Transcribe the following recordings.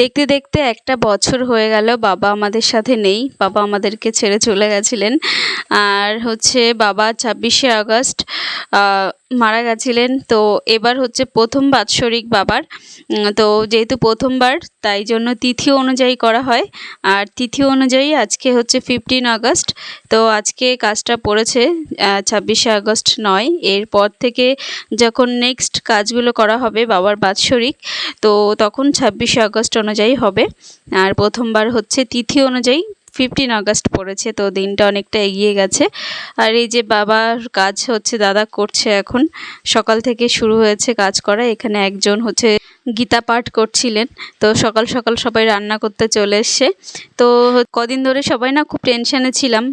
দেখতে দেখতে একটা বছর হয়ে গেল, বাবা আমাদের সাথে নেই। বাবা আমাদেরকে ছেড়ে চলে গেছিলেন। আর হচ্ছে বাবা ছাব্বিশে আগস্ট মারা গেছিলেন। তো এবার হচ্ছে প্রথম বাৎসরিক বাবার। তো যেহেতু প্রথমবার, তাই জন্য তিথি অনুযায়ী করা হয়। আর তিথি অনুযায়ী আজকে হচ্ছে ফিফটিন আগস্ট। তো আজকে কাজটা পড়েছে ছাব্বিশে আগস্ট নয়। এরপর থেকে যখন নেক্সট কাজগুলো করা হবে বাবার বাৎসরিক, তো তখন ছাব্বিশে আগস্ট অনুযায়ী হবে। আর প্রথমবার হচ্ছে তিথি অনুযায়ী ফিফটিন আগস্ট পড়েছে, তো দিনটা অনেকটা এগিয়ে গেছে। আর এই যে বাবার কাজ হচ্ছে, দাদা করছে এখন। সকাল থেকে শুরু হয়েছে কাজ করা। এখানে একজন হচ্ছে গীতা পাঠ করছিলেন। তো সকাল সকাল সবাই রান্না করতে চলে এসছে। তো কদিন ধরে সবাই না খুব টেনশানে ছিলাম।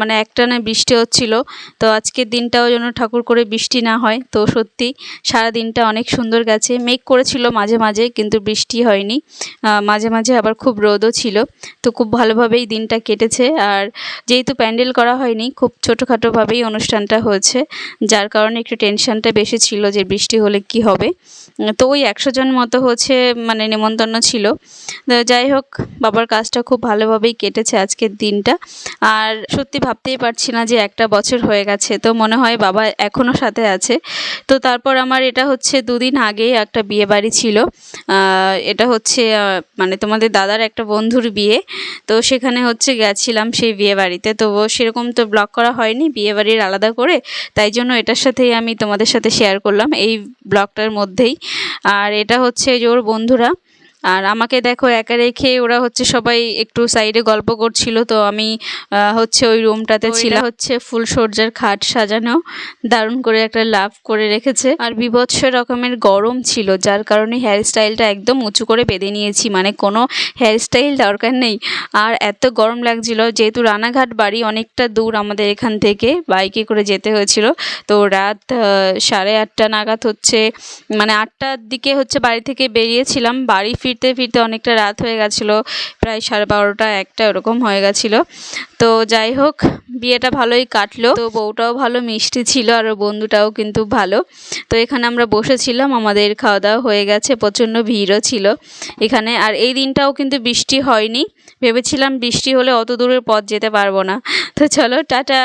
মানে একটানা বৃষ্টি হচ্ছিল। তো আজকের দিনটাও যেন ঠাকুর করে বৃষ্টি না হয়। তো সত্যি সারা দিনটা অনেক সুন্দর গেছে। মেঘ করেছিল মাঝে মাঝে, কিন্তু বৃষ্টি হয়নি। মাঝে মাঝে আবার খুব রোদও ছিল। তো খুব ভালোভাবেই দিনটা কেটেছে। আর যেহেতু প্যান্ডেল করা হয়নি, খুব ছোটোখাটোভাবেই অনুষ্ঠানটা হয়েছে, যার কারণে একটু টেনশনটা বেশি ছিল যে বৃষ্টি হলে কি হবে। তো ওই একশো জন মতো হচ্ছে মানে নেমন্তন্ন ছিল। যাই হোক, বাবার কাজটা খুব ভালোভাবেই কেটেছে আজকের দিনটা। আর সত্যি ভাবতেই পারছি না যে একটা বছর হয়ে গেছে, তো মনে হয় বাবা এখনও সাথে আছে। তো তারপর আমার এটা হচ্ছে দুদিন আগে একটা বিয়ে বাড়ি ছিল এটা হচ্ছে মানে তোমাদের দাদার একটা বন্ধুর বিয়ে। তো সেখানে হচ্ছে গেছিলাম সেই বিয়েবাড়িতে তো সেরকম তো ব্লগ করা হয়নি বিয়েবাড়ির আলাদা করে। তাই জন্য এটার সাথেই আমি তোমাদের সাথে শেয়ার করলাম এই ব্লগটার মধ্যেই। আর এটা হচ্ছে যে ওর বন্ধুরা আর আমাকে দেখো একা রেখে ওরা হচ্ছে সবাই একটু সাইডে গল্প করছিল। তো আমি হচ্ছে ওই রুমটাতে ছিলাম। হচ্ছে ফুল ফুলসজ্জার খাট সাজানো দারুণ করে একটা লাভ করে রেখেছে। আর বিভৎস রকমের গরম ছিল যার কারণে হেয়ার স্টাইলটা একদম উঁচু করে বেঁধে নিয়েছি। মানে কোনো হেয়ার স্টাইল দরকার নেই। আর এত গরম লাগছিল যেহেতু রানাঘাট বাড়ি অনেকটা দূর আমাদের এখান থেকে বাইকে করে যেতে হয়েছিল। তো রাত সাড়ে আটটা নাগাদ হচ্ছে মানে আটটার দিকে হচ্ছে বাড়ি থেকে বেরিয়েছিলাম। বাড়ি ফিরতে ফিরতে অনেকটা রাত হয়ে গেছিল, প্রায় সাড়ে বারোটা, একটা এরকম হয়ে গেছিল। তো যাই হোক, বিয়েটা ভালোই কাটলো। তো বউটাও ভালো, মিষ্টি ছিল, আর বন্ধুটাও কিন্তু ভালো। তো এখানে আমরা বসেছিলাম, আমাদের খাওয়া দাওয়া হয়ে গেছে, প্রচণ্ড ভিড়ও ছিল এখানে। আর এই দিনটাও কিন্তু বৃষ্টি হয়নি। ভেবেছিলাম বৃষ্টি হলে অত দূরের পথ যেতে পারব না। তো চলো, টাটা!